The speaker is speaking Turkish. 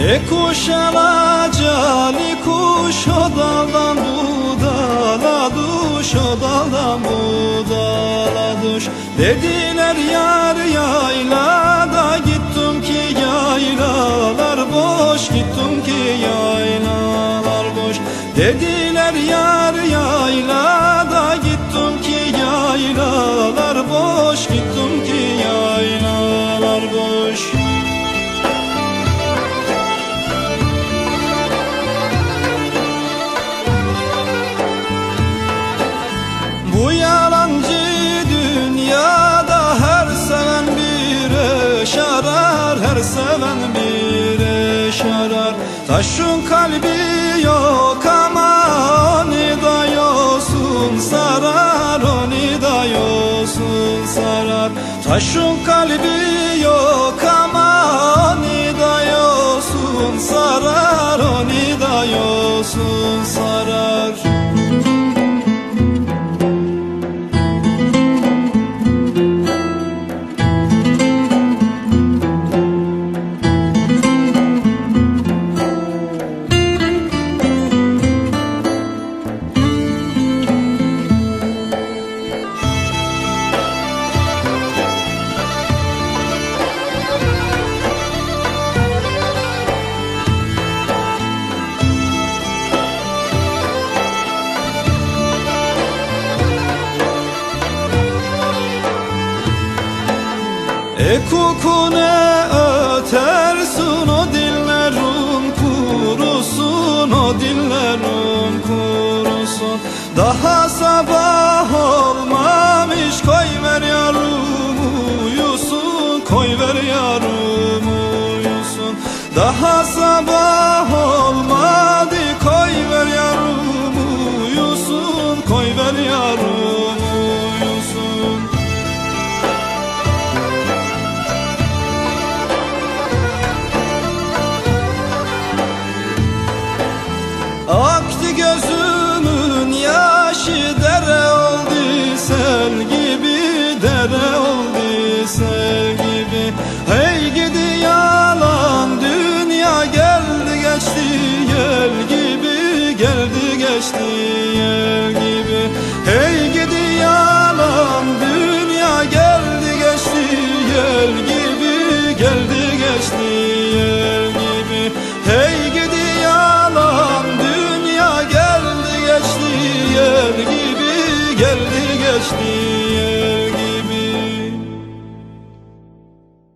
E kuş alacali kuş o daldan bu dala duş o daldan bu dala duş. Dediler yar yaylada gittim ki yaylalar boş gittim ki yaylalar boş. Dediler yar yaylada gittim ki yaylalar boş gittim ki seven bir şarar Taşın kalbi yok ama onu da yosun sarar Onu da yosun sarar. Taşın kalbi E kukune ötersin o dillerin kurusun o dillerin kurusun. Daha sabah olmamış koy ver yarım uyusun koy ver yarım uyusun. Daha sabah olmadı Aktı gözümün yaşı dere oldu sel gibi dere geldi geçti.